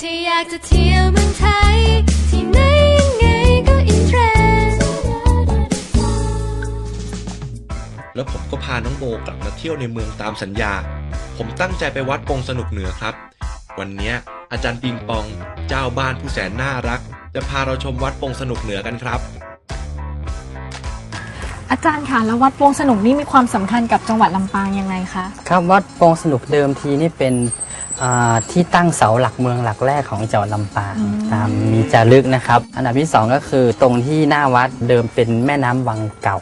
ที่อยากจะเที่ยวเมืองไทย ที่ไหนยังไงก็อินเทรนด์แล้วผมก็พาน้องโบกลับมาเที่ยวในเมืองตามสัญญา ผมตั้งใจไปวัดปงสนุกเหนือครับ วันเนี้ยอาจารย์ปิงปอง เจ้าบ้านผู้แสนน่ารัก จะพาเราชมวัดปงสนุกเหนือกันครับ อาจารย์ค่ะแล้ววัดโปงสนุกนี่มีความสำคัญกับจังหวัดลำปางยังไงคะ ครับวัดโปงสนุกเดิมทีนี่เป็น อ่าที่ตั้งเสาหลักเมืองหลักแรกของจังหวัดลำปางตามมีจารึกนะครับ อันดับที่สองก็คือตรงที่หน้าวัดเดิมเป็นแม่น้ำวังเก่า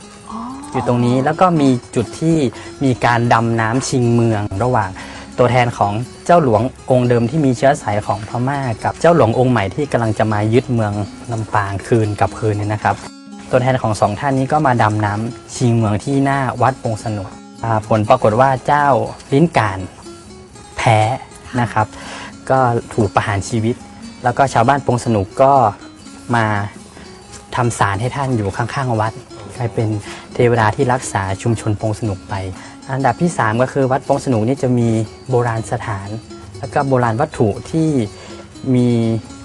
อยู่ตรงนี้แล้วก็มีจุดที่มีการดำน้ำชิงเมืองระหว่างตัวแทนของเจ้าหลวงองค์เดิมที่มีเชื้อสายของพม่ากับเจ้าหลวงองค์ใหม่ที่กำลังจะมายึดเมืองลำปางคืนกลับคืนเนี่ยนะครับ ตัวแทนของสองท่านนี้ก็มาดำน้ำชิงเมืองที่หน้าวัดปงสนุกอ่าผลปรากฏว่าเจ้าลิ้นการแพ้ นะครับ ก็ถูกประหารชีวิต แล้วก็ชาวบ้านปงสนุกก็มาทำศาลให้ท่านอยู่ข้างๆวัดกลายเป็นเทวดาที่รักษาชุมชนปงสนุกไป อันดับที่ 3 ก็คือวัดปงสนุกนี่จะมีโบราณสถาน แล้วก็โบราณวัตถุที่มี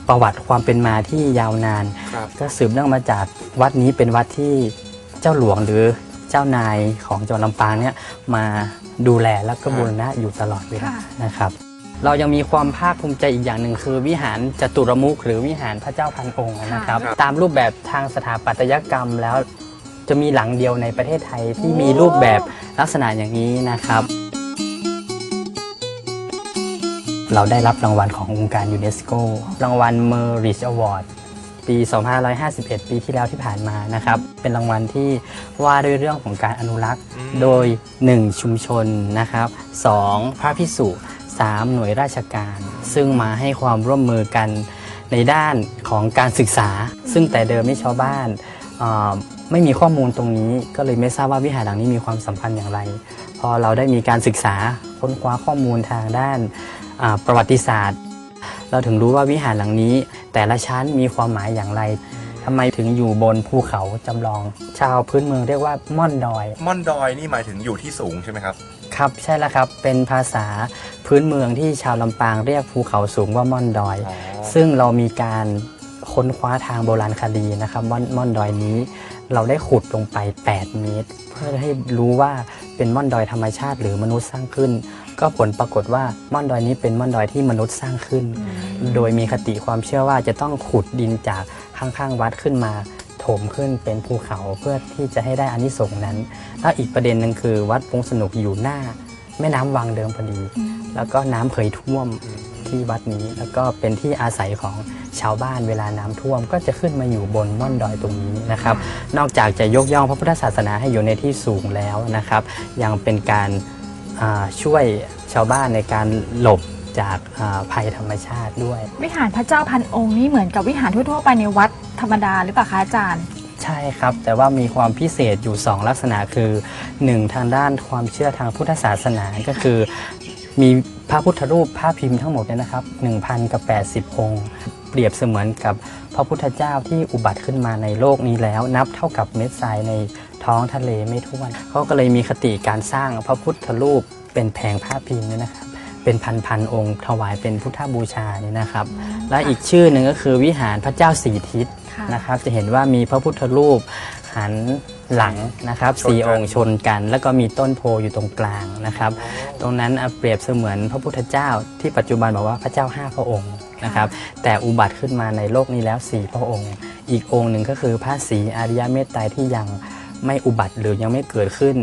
ประวัติความเป็นมาที่ยาวนานครับก็สืบเนื่องมาจากวัดนี้เป็นวัดที่เจ้าหลวงหรือเจ้านายของจังหวัดลำปางเนี่ยมาดูแลแล้วก็บูรณะอยู่ตลอดเวลาค่ะนะครับ เรายังมีความภาคภูมิใจอีกอย่างหนึ่งคือวิหารจตุรมุขหรือวิหารพระเจ้าพันองค์นะครับครับ ตามรูปแบบทางสถาปัตยกรรมแล้วจะมีหลังเดียวในประเทศไทยที่มีรูปแบบลักษณะอย่างนี้นะครับ เราได้รับรางวัลขององค์การยูเนสโกรางวัล Merit Award ปี 2551 ปีที่แล้วที่ผ่านมานะครับ เป็นรางวัลที่ว่าด้วยเรื่องของการอนุรักษ์อืมโดย 1 ชุมชนนะครับ 2 พระพิสุ 3 หน่วยราชการ ซึ่งมาให้ความร่วมมือกันในด้านของการศึกษา ซึ่งแต่เดิมไม่ชาวบ้านไม่มีข้อมูลตรงนี้ ก็เลยไม่ทราบว่าวิหารหลังนี้มีความสัมพันธ์อย่างไร พอเราได้มีการศึกษาค้นคว้าข้อมูลทางด้านประวัติศาสตร์ เราถึงรู้ว่าวิหารหลังนี้ แต่ละชั้นมีความหมายอย่างไรทำไมถึงอยู่บนภูเขาจำลอง ชาวพื้นเมืองเรียกว่าม่อนดอย ม่อนดอยนี่หมายถึงอยู่ที่สูงใช่ไหมครับ ครับใช่แล้วครับเป็นภาษาพื้นเมืองที่ชาวลำปางเรียกภูเขาสูงว่าม่อนดอย อ๋อ ซึ่งเรามีการค้นคว้าทางโบราณคดีนะครับม่อนม่อนดอยนี้ เราได้ขุดลงไป 8 เมตร เพื่อให้รู้ว่าเป็นม่อนดอยธรรมชาติหรือมนุษย์สร้างขึ้น ก็ผลปรากฏว่าม่อนดอยนี้เป็นม่อนดอยที่มนุษย์สร้างขึ้น โดยมีคติความเชื่อว่าจะต้องขุดดินจากข้างๆวัดขึ้นมา ถมขึ้นเป็นภูเขาเพื่อที่จะให้ได้อานิสงส์นั้น แล้วอีกประเด็นหนึ่งคือ วัดปงสนุกอยู่หน้า แม่น้ำวังเดิมพอดี แล้วก็น้ำเคยท่วมที่วัดนี้ แล้วก็เป็นที่อาศัยของชาวบ้านเวลาน้ำท่วม ก็จะขึ้นมาอยู่บนม่อนดอยตรงนี้นะครับ นอกจากจะยกย่องพระพุทธศาสนาให้อยู่ในที่สูงแล้วนะครับ ยังเป็นการอ่าช่วยชาวบ้านในการหลบ จากอ่าภัยธรรมชาติด้วย วิหารพระเจ้าพันองค์นี่เหมือนกับวิหารทั่วๆไปในวัดธรรมดาหรือเปล่าคะอาจารย์ใช่ครับ แต่ว่ามีความพิเศษอยู่ 2 ลักษณะคือ 1 ทางด้านความเชื่อทางพุทธศาสนาก็คือ มีพระพุทธรูปภาพพิมพ์ทั้งหมดเนี่ยนะครับ1,000กับ80 องค์ เปรียบเสมือนกับพระพุทธเจ้าที่อุบัติขึ้นมาในโลกนี้แล้ว นับเท่ากับเม็ดทรายในท้องทะเลไม่ท้วนเขาก็เลยมีคติการสร้างพระพุทธรูปเป็นแผงภาพพิมพ์เนี่ยนะครับ เป็นพันพันๆองค์ ถวายเป็นพุทธบูชานี่นะครับ และอีกชื่อหนึ่งก็คือวิหารพระเจ้าสีทิศค่ะนะครับ จะเห็นว่ามีพระพุทธรูปหันหลังนะครับชนกันสี่องค์ชนกัน แล้วก็มีต้นโพอยู่ตรงกลางนะครับ ตรงนั้นอะเปรียบเสมือนพระพุทธเจ้าที่ปัจจุบันบอกว่าพระเจ้าห้าพระองค์นะครับแต่อุบัติขึ้นมาในโลกนี้แล้วสี่พระองค์ อีกองค์หนึ่งก็คือพระศรีอริยเมตไตรที่ยังไม่อุบัติหรือยังไม่เกิดขึ้น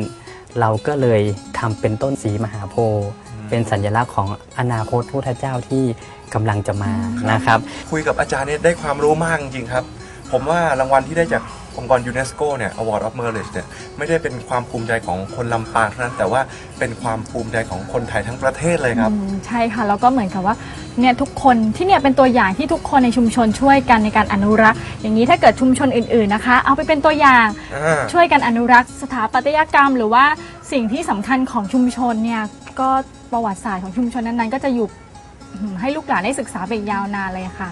เราก็เลยทำเป็นต้นสีมหาโพธิ์ เป็นสัญลักษณ์ของอนาคตพุทธเจ้าที่กำลังจะมานะครับ คุยกับอาจารย์เนี่ยได้ความรู้มากจริงๆครับ ผมว่ารางวัลที่ได้จากองค์กรยูเนสโกเนี่ย Award of Merit เนี่ยไม่ได้เป็นความภูมิใจของคนลำปางเท่านั้นแต่ว่าเป็นความภูมิใจของคนไทยทั้งประเทศเลยครับ อืมใช่ค่ะ แล้วก็เหมือนกับว่าเนี่ยทุกคนที่เนี่ยเป็นตัวอย่างที่ทุกคนในชุมชนช่วยกันในการอนุรักษ์ อย่างนี้ถ้าเกิดชุมชนอื่นๆนะคะ เอาไปเป็นตัวอย่างอ่า ช่วยกันอนุรักษ์ สถาปัตยกรรม หรือว่าสิ่งที่สำคัญของชุมชนเนี่ย ก็ประวัติศาสตร์ของชุมชนนั้นๆ ก็จะอยู่ให้ลูกหลานได้ศึกษาไปอีกยาวนานเลยค่ะ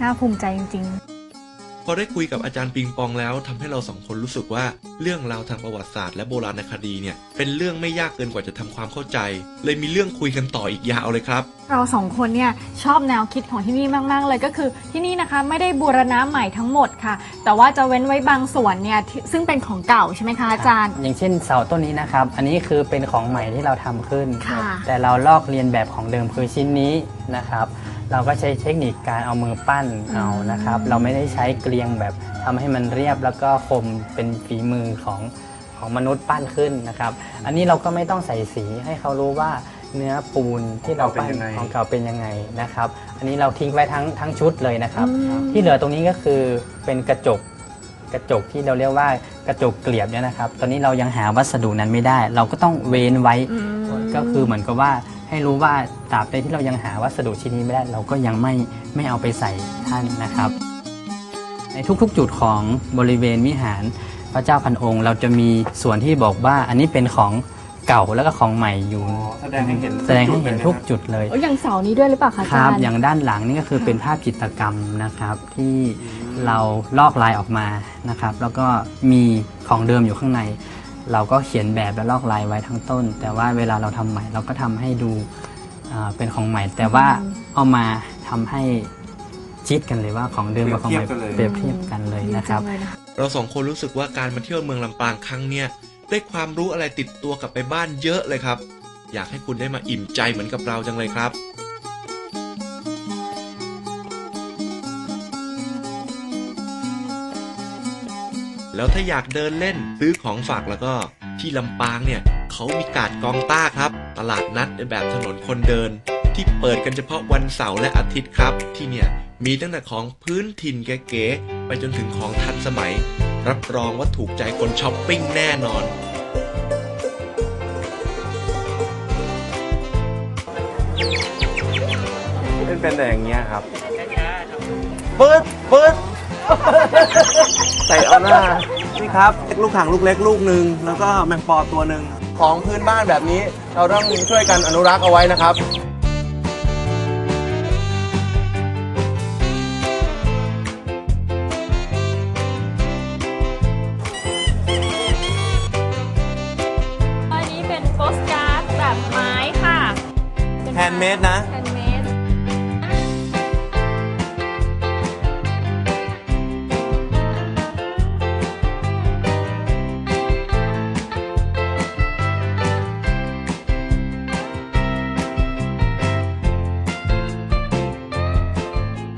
น่าภูมิใจจริง ๆ พอได้คุยกับอาจารย์ปิงปองแล้วทำให้เราสองคนรู้สึกว่าเรื่องราวทางประวัติศาสตร์และโบราณคดีเนี่ยเป็นเรื่องไม่ยากเกินกว่าจะทำความเข้าใจ เลยมีเรื่องคุยกันต่ออีกยาวเลยครับ เราสองคนเนี่ยชอบแนวคิดของที่นี่มาก ๆ เลยก็คือที่นี่นะคะไม่ได้บูรณะใหม่ทั้งหมดค่ะ แต่ว่าจะเว้นไว้บางส่วนเนี่ยที่ซึ่งเป็นของเก่าใช่ไหมคะอาจารย์ อย่างเช่นเสาต้นนี้นะครับ อันนี้คือเป็นของใหม่ที่เราทำขึ้น ค่ะ แต่เราลอกเรียนแบบของเดิมคือชิ้นนี้นะครับ เราก็ใช้เทคนิคการเอามือปั้นเอานะครับ เราไม่ได้ใช้เกลียงแบบทำให้มันเรียบแล้วก็คมเป็นฝีมือของของมนุษย์ปั้นขึ้นนะครับ อันนี้เราก็ไม่ต้องใส่สีให้เขารู้ว่า เนื้อปูนที่เราปั้นของเก่าเป็นยังไงนะครับ อันนี้เราทิ้งไว้ทั้งทั้งชุดเลยนะครับ ที่เหลือตรงนี้ก็คือเป็นกระจกกระจกที่เราเรียกว่ากระจกเกลียบเนี่ยนะครับ ตอนนี้เรายังหาวัสดุนั้นไม่ได้ เราก็ต้องเว้นไว้ก็คือเหมือนกับว่าให้รู้ว่าตราบใดที่เรายังหาวัสดุชิ้นนี้ไม่ได้ เราก็ยังไม่ไม่เอาไปใส่ท่านนะครับ ในทุกๆจุดของบริเวณวิหารพระเจ้าพันองค์ เราจะมีส่วนที่บอกว่าอันนี้เป็นของ เก่าแล้วก็ของใหม่อยู่ แสดงให้เห็นแสดงให้เห็นทุกจุดเลย โอ้ยอย่างเสานี้ด้วยหรือเปล่าคะอาคจารัรบย์ อย่างด้านหลังนี่ก็คือเป็นภาพจิตรกรรมนะครับ ที่เราลอกลายออกมานะครับ แล้วก็มีของเดิมอยู่ข้างใน เราก็เขียนแบบและลอกลายไว้ทั้งต้น แต่ว่าเวลาเราทำใหม่เราก็ทำให้ดูอ่าเป็นของใหม่ แต่ว่าเอามาทำให้ชิดกันเลยว่าของเดิมกับของใหม่เปรียบเทียบกันเลยนะครับเราสองคนรู้สึกว่าการมาเที่ยวเมืองลำปางครั้งเนี้ย ได้ความรู้อะไรติดตัวกลับไปบ้านเยอะเลยครับ อยากให้คุณได้มาอิ่มใจเหมือนกับเราจังเลยครับแล้วถ้าอยากเดินเล่นซื้อของฝากแล้วก็ที่ลำปางเนี่ยเขามีกาดกองต้าครับ ตลาดนัดในแบบถนนคนเดิน ที่เปิดกันเฉพาะวันเสาร์และอาทิตย์ครับ ที่เนี่ยมีตั้งแต่ของพื้นถิ่นเก๋ๆไปจนถึงของทันสมัย รับรองว่าถูกใจคนช้อปปิ้งแน่นอน เป็นเป็นแต่อย่างเงี้ยครับปื๊ดปื๊ดใส่เอาหน้า นี่ครับ ลูกถังลูกเล็กลูกหนึ่งแล้วก็แมงปอตัวหนึ่งของพื้นบ้านแบบนี้ เราต้องช่วยกันอนุรักษ์เอาไว้นะครับ ด์เมดนะ แฮนด์เมด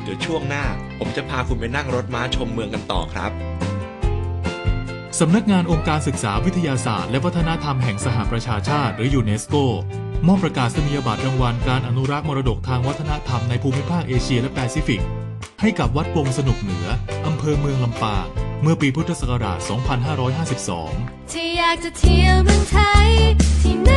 เดี๋ยวช่วงหน้า ผมจะพาคุณไปนั่งรถม้าชมเมืองกันต่อครับ สำนักงานองค์การศึกษาวิทยาศาสตร์และวัฒนธรรมแห่งสหประชาชาติหรือยูเนสโก มอบประกาศนียบัตรรางวัลการอนุรักษ์มรดกทางวัฒนธรรมในภูมิภาคเอเชียและแปซิฟิก ให้กับวัดปงสนุกเหนือ อำเภอเมืองลำปางเมื่อปีพุทธศักราช 2552ที่อยากจะเที่ยวเมืองไทยที่ไหน